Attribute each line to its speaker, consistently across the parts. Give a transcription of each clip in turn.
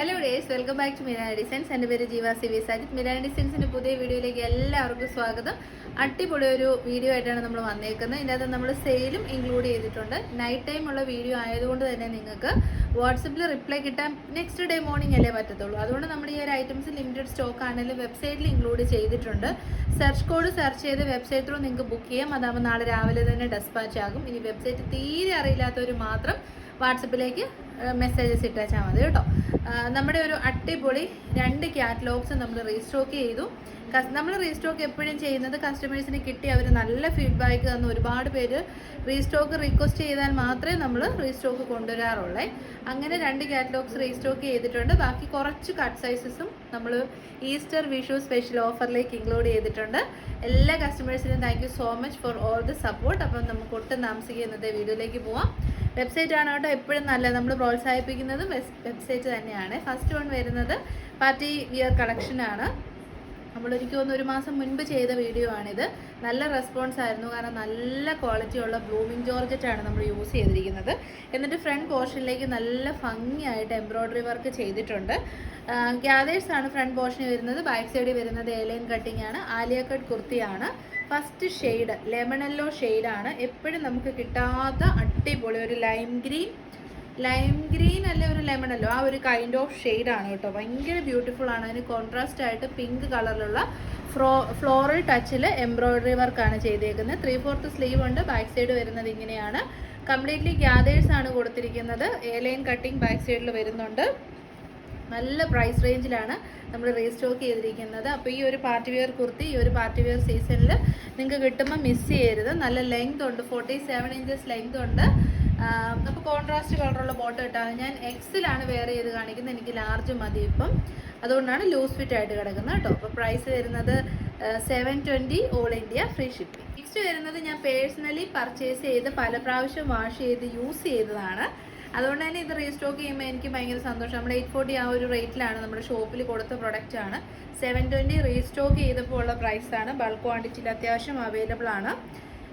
Speaker 1: Hello dears welcome back to Mirana Designs എന്റെ പേര് Jeeva C V Sajith. Mirana ഡിസൈൻസിന്റെ പുതിയ വീഡിയോയിലേക്ക് എല്ലാവർക്കും സ്വാഗതം. അടിപൊളി ഒരു വീഡിയോ ആയിട്ടാണ് നമ്മൾ വന്നേക്കുന്നത്. ഇതിനകത്ത് നമ്മൾ സെയിലും ഇൻക്ലൂഡ് ചെയ്തിട്ടുണ്ട്. നൈറ്റ് ടൈം ഉള്ള വീഡിയോ ആയതുകൊണ്ട് തന്നെ നിങ്ങൾക്ക് വാട്സപ്പിൽ റിപ്ലൈ കിട്ടാൻ നെക്സ്റ്റ് ഡേ മോർണിംഗ് അല്ലേ പറ്റത്തുള്ളൂ. അതുകൊണ്ട് നമ്മൾ ഈ ഒരു ഐറ്റംസ് ലിമിറ്റഡ് സ്റ്റോക്ക് ആണെങ്കിലും വെബ്സൈറ്റിൽ ഇൻക്ലൂഡ് ചെയ്തിട്ടുണ്ട്. സെർച്ച് കോഡ് സെർച്ച് ചെയ്ത് വെബ്സൈറ്റ് ത്രൂ നിങ്ങൾക്ക് ബുക്ക് ചെയ്യാം. അതാകുമ്പോൾ നാളെ രാവിലെ തന്നെ ഡെസ്പാച്ച് ആകും. ഇനി വെബ്സൈറ്റ് തീരെ അറിയില്ലാത്തവർ മാത്രം വാട്സപ്പിലേക്ക് മെസ്സേജസ് ഇട്ടാച്ചാൽ മതി കേട്ടോ. നമ്മുടെ ഒരു അടിപൊളി രണ്ട് കാറ്റലോഗ്സ് നമ്മൾ റീസ്റ്റോക്ക് ചെയ്തു. നമ്മൾ റീസ്റ്റോക്ക് എപ്പോഴും ചെയ്യുന്നത് കസ്റ്റമേഴ്സിന് കിട്ടി അവർ നല്ല ഫീഡ്ബാക്ക് തന്ന ഒരുപാട് പേര് റീസ്റ്റോക്ക് റിക്വസ്റ്റ് ചെയ്താൽ മാത്രമേ നമ്മൾ റീസ്റ്റോക്ക് കൊണ്ടുവരാറുള്ളേ. അങ്ങനെ രണ്ട് കാറ്റലോഗ്സ് റീസ്റ്റോക്ക് ചെയ്തിട്ടുണ്ട്. ബാക്കി കുറച്ച് കട്ട് സൈസസും നമ്മൾ ഈസ്റ്റർ വിഷു സ്പെഷ്യൽ ഓഫറിലേക്ക് ഇൻക്ലൂഡ് ചെയ്തിട്ടുണ്ട്. എല്ലാ കസ്റ്റമേഴ്സിനും thank so much for all the support അപ്പം നമുക്ക് ഒട്ടും താമസിക്കുക ഇന്നത്തെ വീഡിയോയിലേക്ക് പോവാം. വെബ്സൈറ്റ് ആണ് കേട്ടോ എപ്പോഴും നല്ല നമ്മൾ പ്രോത്സാഹിപ്പിക്കുന്നതും വെബ്സൈറ്റ് തന്നെയാണ്. ഫസ്റ്റ് വൺ വരുന്നത് പാർട്ടി വിയർ കളക്ഷൻ എനിക്ക് തോന്നുന്നു ഒരു മാസം മുൻപ് ചെയ്ത വീഡിയോ ആണിത്. നല്ല റെസ്പോൺസ് ആയിരുന്നു. കാരണം നല്ല ക്വാളിറ്റിയുള്ള ജോർജറ്റ് ആണ് നമ്മൾ യൂസ് ചെയ്തിരിക്കുന്നത്. എന്നിട്ട് ഫ്രണ്ട് പോർഷനിലേക്ക് നല്ല ഭംഗിയായിട്ട് എംബ്രോയ്ഡറി വർക്ക് ചെയ്തിട്ടുണ്ട്. ഗ്യാദേഴ്സ് ആണ് ഫ്രണ്ട് പോർഷനിൽ വരുന്നത്. ബാക്ക് സൈഡിൽ വരുന്നത് ഏലൈൻ കട്ടിംഗ് ആണ്. ആലിയ കട്ട് കുർത്തിയാണ്. ഫസ്റ്റ് ഷെയ്ഡ് ലെമണല്ലോ ഷെയ്ഡാണ് എപ്പോഴും നമുക്ക് കിട്ടാത്ത അടിപൊളി ഒരു ലൈം ഗ്രീൻ ലൈം ഗ്രീൻ അല്ലെ ഒരു ലെമൺ അല്ലോ? ആ ഒരു കൈൻഡ് ഓഫ് ഷെയ്ഡാണ് കേട്ടോ. ഭയങ്കര ബ്യൂട്ടിഫുൾ ആണ്. അതിന് കോൺട്രാസ്റ്റ് ആയിട്ട് പിങ്ക് കളറിലുള്ള ഫ്ലോ ഫ്ലോറൽ ടച്ചിൽ എംബ്രോയിഡറി വർക്കാണ് ചെയ്തേക്കുന്നത്. ത്രീ ഫോർത്ത് സ്ലീവ് ഉണ്ട്. ബാക്ക് സൈഡ് വരുന്നത് ഇങ്ങനെയാണ്. കംപ്ലീറ്റ്ലി ഗ്യാദേഴ്സ് ആണ് കൊടുത്തിരിക്കുന്നത്. എ ലൈൻ കട്ടിങ് ബാക്ക് സൈഡിൽ വരുന്നുണ്ട്. നല്ല പ്രൈസ് റേഞ്ചിലാണ് നമ്മൾ റീസ്റ്റോക്ക് ചെയ്തിരിക്കുന്നത്. അപ്പോൾ ഈ ഒരു പാർട്ടി വെയർ കുർത്തി ഈ ഒരു പാർട്ടി വെയർ സീസണിൽ നിങ്ങൾക്ക് കിട്ടുമ്പോൾ മിസ് ചെയ്യരുത്. നല്ല ലെങ്ത് ഉണ്ട്. ഫോർട്ടി സെവൻ ഇഞ്ചസ് ലെങ്ത് ഉണ്ട്. അപ്പോൾ കോൺട്രാസ്റ്റ് കളറുള്ള ബോട്ടം ഇട്ടാൽ ഞാൻ എക്സിലാണ് വെയർ ചെയ്ത് കാണിക്കുന്നത്. എനിക്ക് ലാർജ് മതി ഇപ്പം. അതുകൊണ്ടാണ് ലൂസ് ഫിറ്റ് ആയിട്ട് കിടക്കുന്നത് കേട്ടോ. അപ്പോൾ പ്രൈസ് വരുന്നത് seven twenty all India free shipping next വരുന്നത് ഞാൻ പേഴ്സണലി പർച്ചേസ് ചെയ്ത് പല പ്രാവശ്യം വാഷ് ചെയ്ത് യൂസ് ചെയ്തതാണ്. അതുകൊണ്ട് തന്നെ ഇത് റീസ്റ്റോക്ക് ചെയ്യുമ്പോൾ എനിക്ക് ഭയങ്കര സന്തോഷം. നമ്മുടെ എയ്റ്റ് ഫോർട്ടി ആ ഒരു റേറ്റിലാണ് നമ്മുടെ ഷോപ്പിൽ കൊടുത്ത പ്രൊഡക്റ്റ് ആണ്. സെവൻ ട്വന്റി റീസ്റ്റോക്ക് ചെയ്തപ്പോൾ ഉള്ള പ്രൈസാണ് ബൾക്ക് ക്വാണ്ടിറ്റിയിൽ അത്യാവശ്യം അവൈലബിൾ ആണ്.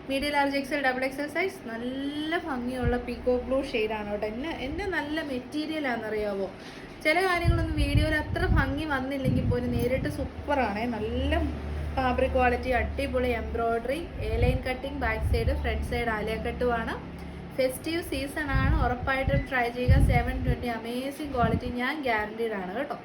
Speaker 1: Medium large XL double XL size നല്ല ഭംഗിയുള്ള പീക്കോ ബ്ലൂ ഷെയ്ഡാണ് കേട്ടോ. എന്നെ എന്നെ നല്ല മെറ്റീരിയൽ ആണെന്നറിയാവോ? ചില കാര്യങ്ങളൊന്നും വീഡിയോയിൽ അത്ര ഭംഗി വന്നില്ലെങ്കിൽ പോലും നേരിട്ട് സൂപ്പറാണ് നല്ല ഫാബ്രിക് ക്വാളിറ്റി അടിപൊളി embroidery A line cutting back side front side Alia festive season ആണ്. ഉറപ്പായിട്ടും ട്രൈ ചെയ്യുക. സെവൻ ട്വന്റി അമേസിങ് ക്വാളിറ്റി ഞാൻ ഗ്യാരണ്ടീഡ് ആണ് കേട്ടോ.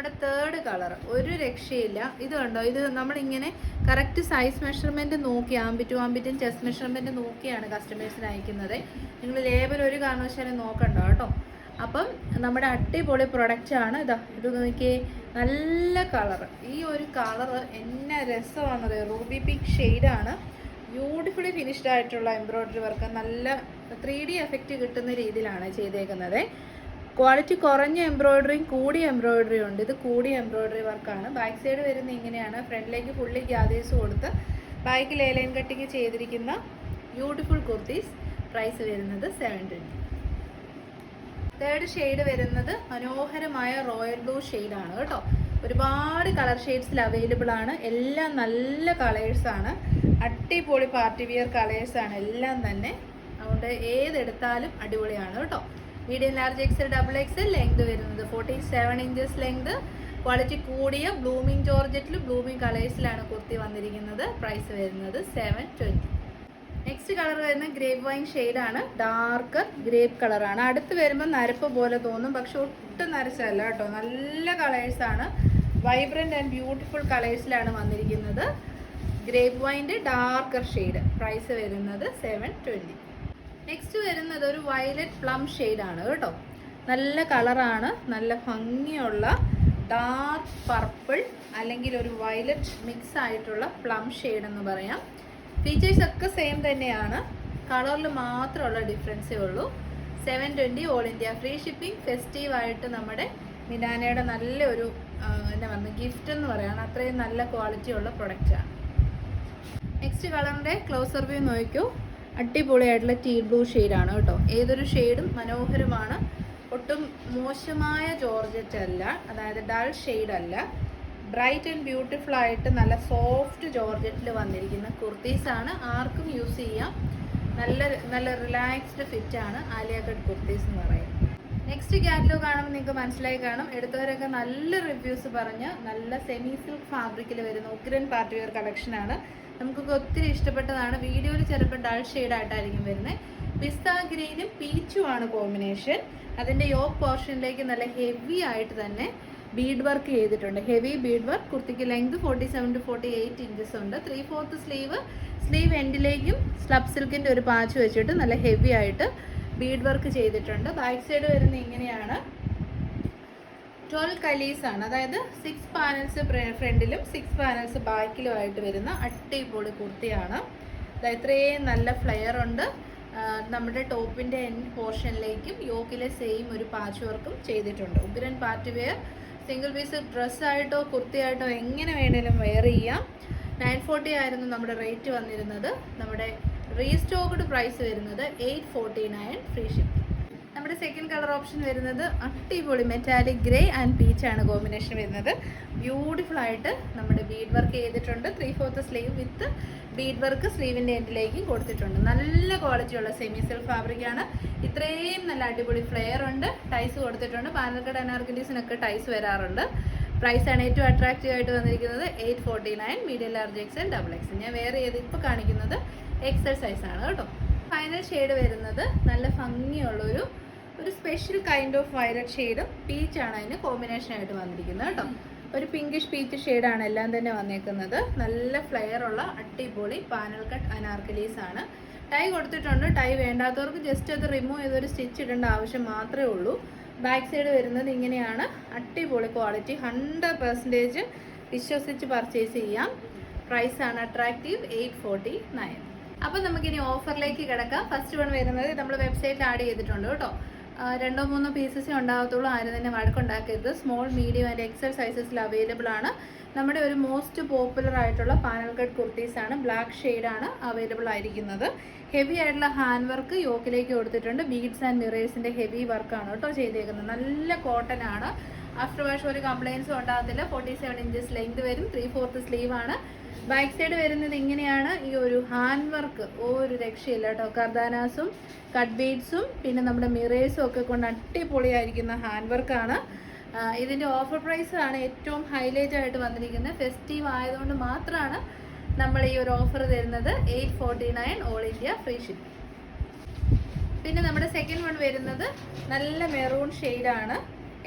Speaker 1: നമ്മുടെ തേർഡ് കളർ ഒരു രക്ഷയില്ല. ഇത് കണ്ടോ? ഇത് നമ്മളിങ്ങനെ കറക്റ്റ് സൈസ് മെഷർമെന്റ് നോക്കി ആമ്പിറ്റും ആമ്പിറ്റും ചെസ്റ്റ് മെഷർമെന്റ് നോക്കിയാണ് കസ്റ്റമേഴ്സിന് അയക്കുന്നത്. നിങ്ങൾ ലേബൽ ഒരു കാരണവശാലും നോക്കണ്ട കേട്ടോ. അപ്പം നമ്മുടെ അടിപൊളി പ്രൊഡക്റ്റ് ആണ്. ഇതാ ഇത് നോക്കിയേ നല്ല കളർ ഈ ഒരു കളർ എന്നെ രസമാണത്. റൂബി പിങ്ക് ഷെയ്ഡാണ് ബ്യൂട്ടിഫുള്ളി ഫിനിഷ്ഡ് ആയിട്ടുള്ള എംബ്രോയ്ഡറി വർക്ക് നല്ല ത്രീ ഡി എഫക്റ്റ് കിട്ടുന്ന രീതിയിലാണ് ചെയ്തേക്കുന്നത്. ക്വാളിറ്റി കുറഞ്ഞ എംബ്രോയ്ഡറിയും കൂടിയ എംബ്രോയ്ഡറിയും ഉണ്ട്. ഇത് കൂടിയ എംബ്രോയ്ഡറി വർക്കാണ് ബാക്ക് സൈഡ് വരുന്നത് ഇങ്ങനെയാണ്. ഫ്രണ്ടിലേക്ക് ഫുള്ളി ഗ്യാദേഴ്സ് കൊടുത്ത് ബാക്കിൽ ലൈൻ കട്ടിങ് ചെയ്തിരിക്കുന്ന ബ്യൂട്ടിഫുൾ കുർത്തീസ് പ്രൈസ് വരുന്നത് സെവൻ ട്വന്റി തേർഡ് ഷെയ്ഡ് വരുന്നത് മനോഹരമായ റോയൽ ബ്ലൂ ആണ് കേട്ടോ. ഒരുപാട് കളർ ഷെയ്ഡ്സിൽ അവൈലബിൾ ആണ്. എല്ലാം നല്ല കളേഴ്സ് ആണ്. അടിപൊളി പാർട്ടി വിയർ കളേഴ്സ് ആണ്. എല്ലാം തന്നെ. അതുകൊണ്ട് ഏതെടുത്താലും അടിപൊളിയാണ് കേട്ടോ. Medium large XL double XL length വരുന്നത്. Forty seven inches length quality കൂടിയ ബ്ലൂമിങ് ജോർജറ്റിൽ ബ്ലൂമിങ് കളേഴ്സിലാണ് കുർത്തി വന്നിരിക്കുന്നത്. പ്രൈസ് വരുന്നത് സെവൻ ട്വന്റി നെക്സ്റ്റ് കളർ വരുന്ന ഗ്രേപ്പ് വൈൻ ഷെയ്ഡാണ് ഡാർക്ക് ഗ്രേപ്പ് കളറാണ് അടുത്ത് വരുമ്പോൾ നരപ്പ് പോലെ തോന്നും. പക്ഷെ ഒട്ടും നരച്ചല്ല കേട്ടോ. നല്ല കളേഴ്സാണ് വൈബ്രന്റ് ആൻഡ് ബ്യൂട്ടിഫുൾ കളേഴ്സിലാണ് വന്നിരിക്കുന്നത്. ഗ്രേപ്പ് വൈന്റെ ഡാർക്കർ ഷെയ്ഡ് പ്രൈസ് വരുന്നത് സെവൻ ട്വന്റി നെക്സ്റ്റ് വരുന്നത് ഒരു വയലറ്റ് പ്ലം ആണ് കേട്ടോ. നല്ല കളറാണ് നല്ല ഭംഗിയുള്ള ഡാർക്ക് പർപ്പിൾ അല്ലെങ്കിൽ ഒരു വയലറ്റ് മിക്സ് ആയിട്ടുള്ള പ്ലം ഷെയ്ഡ് എന്ന് പറയാം. ഫീച്ചേഴ്സ് ഒക്കെ സെയിം തന്നെയാണ്. കളറിൽ മാത്രമുള്ള ഡിഫറൻസേ ഉള്ളൂ. Seven twenty all India free shipping festive ആയിട്ട് നമ്മുടെ മിനാനയുടെ നല്ലൊരു എന്നെ പറയുക ഗിഫ്റ്റ് എന്ന് പറയുകയാണ് അത്രയും നല്ല ക്വാളിറ്റി ഉള്ള പ്രൊഡക്റ്റാണ് നെക്സ്റ്റ് കളറിന്റെ ക്ലോസർ വ്യൂ നോക്കൂ. അടിപൊളിയായിട്ടുള്ള ടീ ബ്ലൂ ആണ് കേട്ടോ. ഏതൊരു ഷെയ്ഡും മനോഹരമാണ്. ഒട്ടും മോശമായ ജോർജറ്റ് അല്ല. അതായത് ഡൾ ഷെയ്ഡ് അല്ല ബ്രൈറ്റ് ആൻഡ് ബ്യൂട്ടിഫുൾ ആയിട്ട് നല്ല സോഫ്റ്റ് ജോർജറ്റിൽ വന്നിരിക്കുന്ന കുർത്തീസാണ് ആർക്കും യൂസ് ചെയ്യാം. നല്ല നല്ല റിലാക്സ്ഡ് ഫിറ്റാണ് ആലിയ കട്ട് കുർത്തീസ് എന്ന് പറയുന്നത്. നെക്സ്റ്റ് കാറ്റലോഗ് കാണുമ്പോൾ നിങ്ങൾക്ക് മനസ്സിലായി കാണും. എടുത്തവരൊക്കെ നല്ല റിവ്യൂസ് പറഞ്ഞ് നല്ല സെമി സിൽക്ക് ഫാബ്രിക്കിൽ വരുന്ന ഉഗ്രൻ പാർട്ടി വെയർ കളക്ഷനാണ് നമുക്കൊക്കെ ഒത്തിരി ഇഷ്ടപ്പെട്ടതാണ്. വീഡിയോയിൽ ചിലപ്പോൾ ഡൾ ആയിട്ടായിരിക്കും വരുന്നത് പിസ്ത ഗ്രീനും പീച്ചും ആണ് കോമ്പിനേഷൻ അതിന്റെ യോക്ക് പോർഷനിലേക്ക് നല്ല ഹെവി ആയിട്ട് തന്നെ ബീഡ് വർക്ക് ചെയ്തിട്ടുണ്ട്. Heavy bead work കുർത്തിക്ക് length forty seven to forty eight inches ഉണ്ട് ത്രീ ഫോർത്ത് സ്ലീവ് സ്ലീവ് എൻഡിലേക്കും സ്ലബ് സിൽക്കിന്റെ ഒരു പാച്ച് വെച്ചിട്ട് നല്ല ഹെവി ആയിട്ട് ബീഡ് വർക്ക് ചെയ്തിട്ടുണ്ട്. ബാക്ക് സൈഡ് വരുന്ന ഇങ്ങനെയാണ്. ട്വൽവ് കലീസ് ആണ്. അതായത് സിക്സ് പാനൽസ് ഫ്രണ്ടിലും സിക്സ് പാനൽസ് ബാക്കിലും ആയിട്ട് വരുന്ന അടിപൊളി കുർത്തിയാണ്. ഇത്രയും നല്ല ഫ്ലെയർ ഉണ്ട്. നമ്മുടെ ടോപ്പിന്റെ എൻഡ് പോർഷനിലേക്കും യോക്കിലെ സെയിം ഒരു പാച്ച് വർക്കും ചെയ്തിട്ടുണ്ട്. ഉഗ്രൻ പാർട്ടി വെയർ സിംഗിൾ പീസ് ഡ്രസ്സായിട്ടോ കുർത്തിയായിട്ടോ എങ്ങനെ വേണേലും വെയർ ചെയ്യാം. നയൻ ഫോർട്ടി ആയിരുന്നു നമ്മുടെ റേറ്റ് വന്നിരുന്നത്. നമ്മുടെ റീസ്റ്റോക്ക്ഡ് പ്രൈസ് വരുന്നത് eight forty nine free shipping നമ്മുടെ സെക്കൻഡ് കളർ ഓപ്ഷൻ വരുന്നത് അടിപൊളി മെറ്റാലിക് ഗ്രേ ആൻഡ് പീച്ച് ആണ് കോമ്പിനേഷൻ വരുന്നത്. ബ്യൂട്ടിഫുൾ ആയിട്ട് നമ്മുടെ ബീഡ് വർക്ക് ചെയ്തിട്ടുണ്ട്. Three fourth sleeve with bead work സ്ലീവിന്റെ എൻഡിലേക്കും കൊടുത്തിട്ടുണ്ട്. നല്ല ക്വാളിറ്റിയുള്ള സെമി സിൽക്ക് ഫാബ്രിക് ആണ്. ഇത്രയും നല്ല അടിപൊളി ഫ്ലെയർ ഉണ്ട്. ടൈസ് കൊടുത്തിട്ടുണ്ട്. പാനൽക്കട അനാർക്കലീസിനൊക്കെ ടൈസ് വരാറുണ്ട്. പ്രൈസ് ആണ് ഏറ്റവും അട്രാക്റ്റീവ് ആയിട്ട് വന്നിരിക്കുന്നത് eight forty nine medium large XL double XL ഞാൻ വേറെ ഏത് ഇപ്പോൾ കാണിക്കുന്നത് എക്സൽ സൈസ് ആണ് കേട്ടോ. ഫൈനൽ ഷെയ്ഡ് വരുന്നത് നല്ല ഭംഗിയുള്ളൊരു ഒരു സ്പെഷ്യൽ കൈൻഡ് ഓഫ് വയലറ്റ് ഷെയ്ഡും പീച്ചാണ് അതിന് കോമ്പിനേഷൻ ആയിട്ട് വന്നിരിക്കുന്നത് കേട്ടോ. ഒരു പിങ്കിഷ് പീച്ച് ഷെയ്ഡാണ് എല്ലാം തന്നെ വന്നേക്കുന്നത്. നല്ല ഫ്ലെയർ ഉള്ള അടിപൊളി പാനൽ കട്ട് അനാർക്കലീസ് ആണ്. ടൈ കൊടുത്തിട്ടുണ്ട്. ടൈ വേണ്ടാത്തവർക്ക് ജസ്റ്റ് അത് റിമൂവ് ചെയ്തൊരു സ്റ്റിച്ച് ഇടേണ്ട ആവശ്യം മാത്രമേ ഉള്ളൂ. ബാക്ക് സൈഡ് വരുന്നത് ഇങ്ങനെയാണ്. അടിപൊളി ക്വാളിറ്റി ഹൺഡ്രഡ് പെർസെന്റേജ് വിശ്വസിച്ച് പർച്ചേസ് ചെയ്യാം. പ്രൈസ് ആണ് അട്രാക്റ്റീവ് എയ്റ്റ് ഫോർട്ടി നയൻ അപ്പം നമുക്കിനി ഓഫറിലേക്ക് കിടക്കാം. ഫസ്റ്റ് വൺ വരുന്നത് നമ്മൾ വെബ്സൈറ്റിൽ ആഡ് ചെയ്തിട്ടുണ്ട് കേട്ടോ. രണ്ടോ മൂന്നോ പീസസ് ഉണ്ടാകത്തുള്ളൂ. ആരും തന്നെ വഴക്കുണ്ടാക്കരുത്. സ്മോൾ മീഡിയം ആൻഡ് എക്സൽ സൈസസിൽ അവൈലബിൾ ആണ്. നമ്മുടെ ഒരു മോസ്റ്റ് പോപ്പുലർ ആയിട്ടുള്ള പാനൽ കട്ട് കുർത്തീസ് ആണ്. ബ്ലാക്ക് ആണ് അവൈലബിൾ ആയിരിക്കുന്നത്. ഹെവി ആയിട്ടുള്ള ഹാൻഡ് വർക്ക് യോക്കിലേക്ക് കൊടുത്തിട്ടുണ്ട്. ബീഡ്സ് ആൻഡ് മിറേഴ്സിന്റെ ഹെവി വർക്കാണ് കേട്ടോ ചെയ്തേക്കുന്നത്. നല്ല കോട്ടൺ ആണ്. ആഫ്റ്റർ വാഷ് ഒരു കംപ്ലൈൻസും ഉണ്ടാകത്തില്ല. ഫോർട്ടി സെവൻ ഇഞ്ചസ് ലെങ്ത് വരും. ത്രീ ഫോർത്ത് സ്ലീവ് ആണ്. ബാക്ക് സൈഡ് വരുന്നത് ഇങ്ങനെയാണ് ഈ ഒരു ഹാൻഡ് വർക്ക് ഒരു രക്ഷയില്ല കേട്ടോ. കർദാനാസും കട്ട് ബീഡ്സും പിന്നെ നമ്മുടെ മിറേഴ്സും ഒക്കെ കൊണ്ട് അടിപൊളിയായിരിക്കുന്ന ഹാൻഡ് വർക്കാണ് ഇതിന്റെ ഓഫർ പ്രൈസ് ആണ് ഏറ്റവും ഹൈലൈറ്റ് ആയിട്ട് വന്നിരിക്കുന്നത്. ഫെസ്റ്റീവ് ആയതുകൊണ്ട് മാത്രമാണ് നമ്മൾ ഈ ഒരു ഓഫർ തരുന്നത്. Eight forty nine all India free ship പിന്നെ നമ്മുടെ സെക്കൻഡ് വൺ വരുന്നത് നല്ല മെറൂൺ ഷെയ്ഡാണ്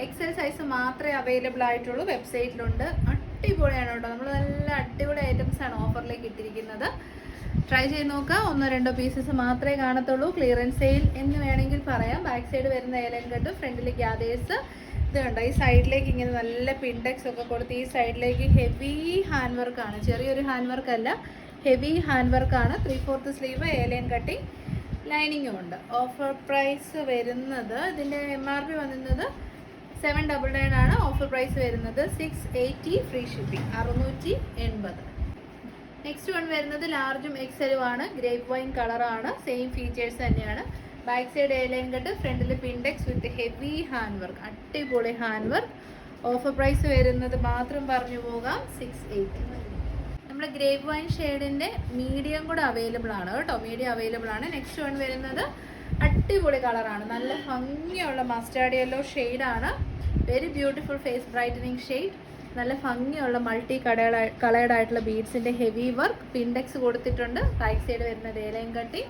Speaker 1: എക്സൽ സൈസ് മാത്രമേ അവൈലബിൾ ആയിട്ടുള്ളൂ. വെബ്സൈറ്റിലുണ്ട് അടിപൊളിയാണ് കേട്ടോ. നമ്മൾ നല്ല അടിപൊളി ഐറ്റംസ് ആണ് ഓഫറിലേക്ക് ഇട്ടിരിക്കുന്നത്. ട്രൈ ചെയ്ത് നോക്കുക ഒന്നോ രണ്ടോ പീസസ് മാത്രമേ കാണത്തുള്ളൂ. ക്ലിയറൻസ് സെയിൽ എന്ന് വേണമെങ്കിൽ പറയാം. ബാക്ക് സൈഡ് വരുന്ന ഏലൻ കട്ട് ഫ്രണ്ടിൽ ഗ്യാദേഴ്സ് ഇതുണ്ടോ ഈ സൈഡിലേക്ക് ഇങ്ങനെ നല്ല പിൻഡെക്സ് ഒക്കെ കൊടുത്ത് ഈ സൈഡിലേക്ക് ഹെവി ഹാൻഡ് വർക്കാണ് ചെറിയൊരു ഹാൻഡ് വർക്ക് അല്ല. ഹെവി ഹാൻഡ് വർക്കാണ് three fourth sleeve A line cutting ലൈനിങ്ങും ഉണ്ട്. ഓഫർ പ്രൈസ് വരുന്നത് ഇതിന്റെ എം ആർ പി വന്നിരുന്നത് സെവൻ ഡബിൾ നയൻ ആണ്. ഓഫർ പ്രൈസ് വരുന്നത് സിക്സ് എയ്റ്റി ഫ്രീ ഷിപ്പിംഗ് അറുന്നൂറ്റി എൺപത്. നെക്സ്റ്റ് വൺ വരുന്നത് ലാർജും എക്സലും ആണ് ഗ്രേപ്പ് വൈൻ കളറാണ് സെയിം ഫീച്ചേഴ്സ് തന്നെയാണ്. Back side A line cut ഫ്രണ്ടിൽ pintucks with heavy hand work അടിപൊളി ഹാൻഡ് വർക്ക് ഓഫർ പ്രൈസ് വരുന്നത് മാത്രം പറഞ്ഞു പോകാം. സിക്സ് എയ്റ്റ് നമ്മുടെ ഗ്രേപ്പ് വൈൻ ഷെയ്ഡിന്റെ മീഡിയം കൂടെ അവൈലബിൾ ആണ് കേട്ടോ. മീഡിയം അവൈലബിൾ ആണ്. നെക്സ്റ്റ് വൺ വരുന്നത് അടിപൊളി കളറാണ് നല്ല ഭംഗിയുള്ള മസ്റ്റാർഡ് യെല്ലോ ഷെയ്ഡാണ് very beautiful face brightening shade നല്ല ഭംഗിയുള്ള മൾട്ടി കടേഡ് കളേർഡ് ആയിട്ടുള്ള ബീഡ്സിന്റെ ഹെവി വർക്ക് പിൻഡെക്സ് കൊടുത്തിട്ടുണ്ട്. റൈറ്റ് സൈഡ് വരുന്നത് ഏലയും കട്ടി.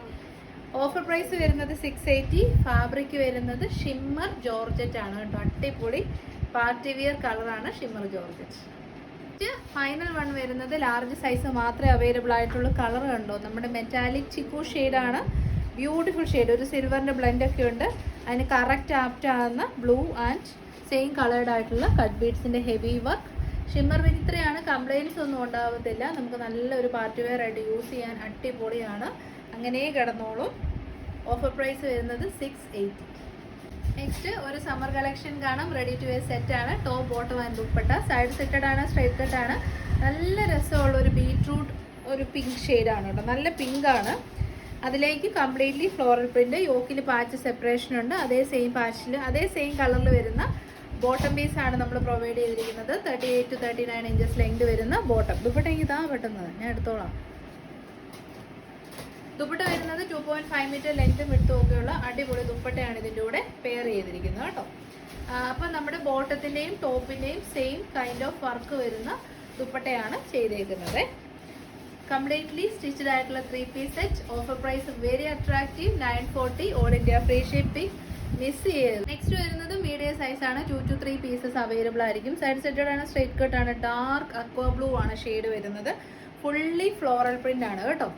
Speaker 1: ഓഫർ പ്രൈസ് വരുന്നത് സിക്സ് എയ്റ്റി ഫാബ്രിക് വരുന്നത് ഷിമ്മർ ജോർജറ്റ് ആണ് കേട്ടോ. അട്ടിപ്പൊളി പാർട്ടി വിയർ കളറാണ് ഷിമ്മർ ജോർജറ്റ് ഫൈനൽ വൺ വരുന്നത് ലാർജ് സൈസ് മാത്രമേ അവൈലബിൾ ആയിട്ടുള്ളൂ. കളർ കണ്ടോ? നമ്മുടെ മെറ്റാലിക് ചിക്കു ഷെയ്ഡാണ് ബ്യൂട്ടിഫുൾ ഷെയ്ഡ് ഒരു സിൽവറിന്റെ ബ്ലെൻഡ് ഒക്കെ ഉണ്ട്. അതിന് കറക്റ്റ് ആപ്റ്റ് ആകുന്ന ബ്ലൂ ആൻഡ് സെയിം കളേർഡ് ആയിട്ടുള്ള കട്ട് ബീഡ്സിന്റെ ഹെവി വർക്ക് ഷിമ്മർ വിചിത്രയാണ് കംപ്ലയിൻസ് ഒന്നും ഉണ്ടാവത്തില്ല. നമുക്ക് നല്ലൊരു പാർട്ടി വെയർ ആയിട്ട് യൂസ് ചെയ്യാൻ അടിപൊളിയാണ്. അങ്ങനെ കിടന്നോളും. ഓഫർ പ്രൈസ് വരുന്നത് സിക്സ് എയ്റ്റി നെക്സ്റ്റ് ഒരു സമ്മർ കളക്ഷൻ കാണാം. റെഡി ടു വെയർ സെറ്റ് ആണ്. Top bottom and dupatta side സെറ്റഡ് ആണ് സ്ട്രൈറ്റ് കട്ടാണ് നല്ല രസമുള്ള ഒരു ബീറ്റ്റൂട്ട് ഒരു പിങ്ക് ഷെയ്ഡാണ് കേട്ടോ. നല്ല പിങ്കാണ് അതിലേക്ക് കംപ്ലീറ്റ്ലി ഫ്ലോറൽ പ്രിന്റ് യോക്കിൽ പാച്ച് സെപ്പറേഷൻ ഉണ്ട്. അതേ സെയിം പാച്ചിൽ അതേ സെയിം കളറിൽ വരുന്ന ബോട്ടം ആണ് നമ്മൾ പ്രൊവൈഡ് ചെയ്തിരിക്കുന്നത്. Thirty eight to thirty nine inches length വരുന്ന ബോട്ടം ദുപ്പട്ട എനിക്ക് ഇതാ പെട്ടെന്ന്. ഞാൻ എടുത്തോളാം. ദുപ്പട്ട വരുന്നത് ടു പോയിന്റ് ഫൈവ് മീറ്റർ ലെങ്തും വിട്ടും ഒക്കെയുള്ള അടിപൊളി ദുപ്പട്ടയാണ് ഇതിന്റെ കൂടെ പെയർ ചെയ്തിരിക്കുന്നത് കേട്ടോ. അപ്പം നമ്മുടെ ബോട്ടത്തിന്റെയും ടോപ്പിന്റെയും സെയിം കൈൻഡ് ഓഫ് വർക്ക് വരുന്ന ദുപ്പട്ടയാണ് ചെയ്തേക്കുന്നത്. കംപ്ലീറ്റ്ലി സ്റ്റിച്ചഡ് ആയിട്ടുള്ള three piece set offer price very attractive nine forty all India free shipping miss ചെയ്യരുത് നെക്സ്റ്റ് വരുന്നത് മീഡിയം സൈസ് ആണ്. Two two three pieces available ആയിരിക്കും. സൈഡ് സെറ്റഡ് ആണ് സ്ട്രേറ്റ് കട്ട് ആണ്. ഡാർക്ക് അക്വാ ബ്ലൂ ആണ് ഷെയ്ഡ് വരുന്നത്. Fully floral print ആണ് കേട്ടോ.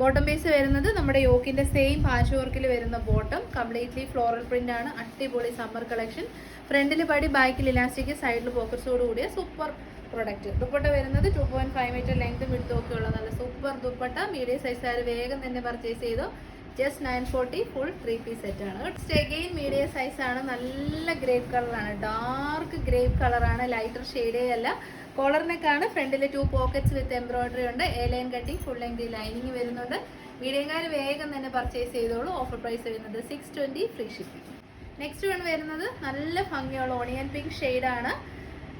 Speaker 1: ബോട്ടം പീസ് വരുന്നത് നമ്മുടെ യോക്കിന്റെ സെയിം പാച്ച് വർക്കിൽ വരുന്ന ബോട്ടം കംപ്ലീറ്റ്ലി ഫ്ലോറൽ പ്രിന്റ് ആണ്. അടിപൊളി സമ്മർ കളക്ഷൻ ഫ്രണ്ടിൽ പടി ബാക്കിൽ ഇലാസ്റ്റിക് സൈഡിൽ പോക്കറ്റ്സോട് കൂടിയ സൂപ്പർ പ്രൊഡക്റ്റ് ദുപ്പട്ട വരുന്നത് two point five metre length വിടുത്തും ഒക്കെ ഉള്ള നല്ല സൂപ്പർ ദുപ്പട്ട. മീഡിയം സൈസുകാർ വേഗം തന്നെ പർച്ചേസ് ചെയ്തു just nine forty full three piece set ആണ്. അഗെയിൻ മീഡിയം സൈസ് ആണ്. നല്ല ഗ്രേപ്പ് കളറാണ് ഡാർക്ക് ഗ്രേപ്പ് കളറാണ് ലൈറ്റർ ഷെയ്ഡേ അല്ല. കോളറിനൊക്കെയാണ് ഫ്രണ്ടിൽ ടു പോക്കറ്റ്സ് വിത്ത് എംബ്രോയിഡറി ഉണ്ട്. A line cutting full length lining വരുന്നുണ്ട് മീഡിയംകാർ വേഗം തന്നെ പർച്ചേസ് ചെയ്തോളൂ. ഓഫർ പ്രൈസ് വരുന്നത് six twenty free shipping next one വരുന്നത് നല്ല ഭംഗിയുള്ള ഓണിയൻ പിങ്ക് ഷെയ്ഡാണ്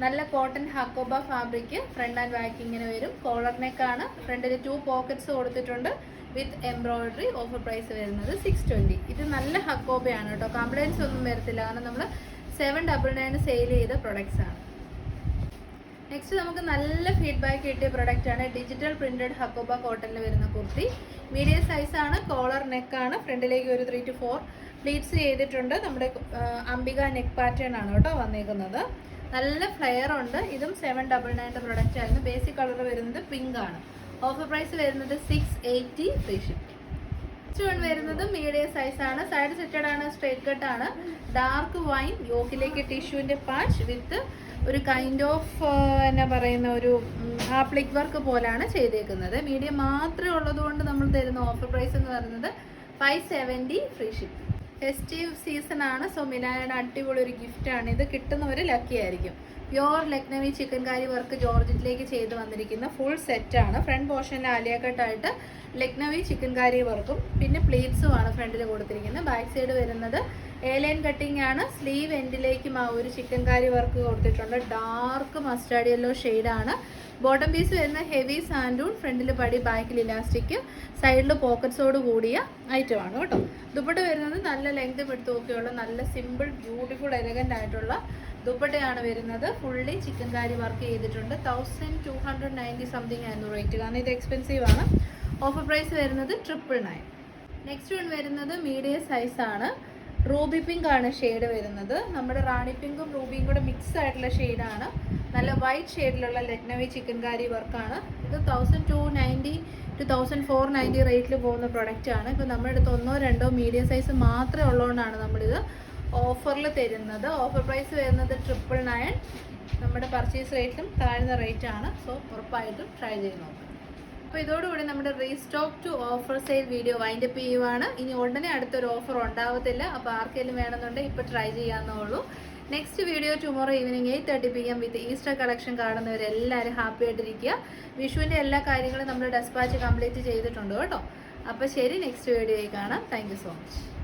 Speaker 1: നല്ല cotton Hakoba fabric front and back ഇങ്ങനെ വരും. കോളർ നെക്കാണ് ഫ്രണ്ടിൽ ടു പോക്കറ്റ്സ് കൊടുത്തിട്ടുണ്ട് വിത്ത് എംബ്രോയിഡറി ഓഫർ പ്രൈസ് വരുന്നത് സിക്സ് ട്വന്റി ഇത് നല്ല ഹക്കോബയാണ് കേട്ടോ. കംപ്ലൈൻസ് ഒന്നും വരത്തില്ല. കാരണം നമ്മൾ സെവൻ ഡബിൾ നയൻ സെയിൽ ചെയ്ത പ്രൊഡക്ട്സ് ആണ്. നെക്സ്റ്റ് നമുക്ക് നല്ല ഫീഡ്ബാക്ക് കിട്ടിയ പ്രൊഡക്റ്റ് ആണ്. ഡിജിറ്റൽ പ്രിന്റഡ് ഹക്കോബ കോട്ടണിൽ വരുന്ന കുർത്തി. മീഡിയം സൈസാണ് കോളർ നെക്കാണ് ഫ്രണ്ടിലേക്ക് ഒരു ത്രീ ടു ഫോർ പ്ലീറ്റ്സ് ചെയ്തിട്ടുണ്ട്. നമ്മുടെ അംബിക നെക്ക് പാറ്റേൺ ആണ് കേട്ടോ വന്നേക്കുന്നത്. നല്ല ഫ്ലെയർ ഉണ്ട്. ഇതും സെവൻ ഡബിൾ നയന്റെ പ്രൊഡക്റ്റ് ആയിരുന്നു. ബേസിക് കളർ വരുന്നത് പിങ്ക് ആണ്. ഓഫർ പ്രൈസ് വരുന്നത് six eighty free fifty next one വരുന്നത് മീഡിയം സൈസ് ആണ്. സൈഡ് സെറ്റഡ് ആണ് സ്ട്രേറ്റ് ആണ്. ഡാർക്ക് വൈൻ യോക്കിലേക്ക് ടിഷ്യൂവിന്റെ പാച്ച് വിത്ത് ഒരു കൈൻഡ് ഓഫ് എന്നാ പറയുന്ന ഒരു ആപ്ലിക് വർക്ക് പോലാണ് ചെയ്തേക്കുന്നത്. മീഡിയം മാത്രമേ ഉള്ളതുകൊണ്ട് നമ്മൾ തരുന്ന ഓഫർ പ്രൈസ് എന്ന് പറയുന്നത് five seventy free ship festive season ആണ്. സോ മിനായുടെ അടിപൊളി ഒരു ഗിഫ്റ്റാണ് ഇത് കിട്ടുന്നവർ ലക്കി ആയിരിക്കും. Pure Lucknowi chikankari work ജോർജറ്റിലേക്ക് ചെയ്ത് വന്നിരിക്കുന്ന ഫുൾ സെറ്റാണ് ഫ്രണ്ട് പോർഷനിൽ ആലിയക്കട്ടായിട്ട് ലക്നവി ചിക്കൻ കാരി വർക്കും പിന്നെ പ്ലേറ്റ്സും ആണ് ഫ്രണ്ടിൽ കൊടുത്തിരിക്കുന്നത്. ബാക്ക് സൈഡ് വരുന്നത് എ ലൈൻ കട്ടിംഗ് ആണ് സ്ലീവ് എൻഡിലേക്കും ആ ഒരു ചിക്കൻ കാരി വർക്ക് കൊടുത്തിട്ടുണ്ട് ഡാർക്ക് മസ്റ്റാർഡ് യെല്ലോ ആണ്. ബോട്ടം പീസ് വരുന്ന ഹെവി സാൻഡൂൺ ഫ്രണ്ടിൽ പടി ബാക്കിൽ ഇലാസ്റ്റിക് സൈഡിൽ പോക്കറ്റ്സോട് കൂടിയ ഐറ്റം ആണ് കേട്ടോ. ദുപ്പട്ട വരുന്നത് നല്ല ലെങ്ത് പെടുത്തുമൊക്കെയുള്ള നല്ല സിമ്പിൾ ബ്യൂട്ടിഫുൾ എലഗന്റ് ആയിട്ടുള്ള ദുപ്പട്ടയാണ് വരുന്നത്. ഫുള്ളി ചിക്കൻ കാരി വർക്ക് ചെയ്തിട്ടുണ്ട്. Thousand two hundred ninety something ആയിരുന്നു റേറ്റ് കാരണം ഇത് എക്സ്പെൻസീവ് ആണ്. ഓഫർ പ്രൈസ് വരുന്നത് ട്രിപ്പിൾ നയൻ നെക്സ്റ്റ് വൺ വരുന്നത് മീഡിയം സൈസാണ് റൂബി പിങ്ക് ആണ് ഷെയ്ഡ് വരുന്നത്. നമ്മുടെ റാണി പിങ്കും റൂബിയും കൂടെ മിക്സ് ആയിട്ടുള്ള ഷെയ്ഡാണ് നല്ല വൈറ്റ് ഷെയ്ഡിലുള്ള ലക്നവി ചിക്കൻ കാരി വർക്കാണ് ഇത് thousand two ninety two thousand four ninety റേറ്റിൽ പോകുന്ന പ്രൊഡക്റ്റാണ് ഇപ്പോൾ നമ്മുടെ അടുത്ത് ഒന്നോ രണ്ടോ മീഡിയം സൈസ് മാത്രമേ ഉള്ളതുകൊണ്ടാണ് നമ്മളിത് ഓഫറിൽ തരുന്നത്. ഓഫർ പ്രൈസ് വരുന്നത് ട്രിപ്പിൾ നയൻ നമ്മുടെ പർച്ചേസ് റേറ്റും താഴ്ന്ന റേറ്റ് ആണ്. സോ ഉറപ്പായിട്ടും ട്രൈ ചെയ്ത് നോക്കാം. അപ്പോൾ ഇതോടുകൂടി നമ്മുടെ restock to offer sale video wind up ചെയ്യുവാണ്. ഇനി ഉടനെ അടുത്തൊരു ഓഫർ ഉണ്ടാവത്തില്ല. അപ്പോൾ ആർക്കെങ്കിലും വേണമെന്നുണ്ടെങ്കിൽ ഇപ്പോൾ try ചെയ്യാമെന്നുള്ളൂ next video tomorrow evening eight thirty P M with Easter collection കാണുന്നവരെല്ലാവരും happy ആയിട്ടിരിക്കുക. വിഷുവിന്റെ എല്ലാ കാര്യങ്ങളും നമ്മൾ ഡെസ്പാച്ച് കംപ്ലീറ്റ് ചെയ്തിട്ടുണ്ട് കേട്ടോ. അപ്പോൾ ശരി നെക്സ്റ്റ് വീഡിയോയിൽ കാണാം. Thank so much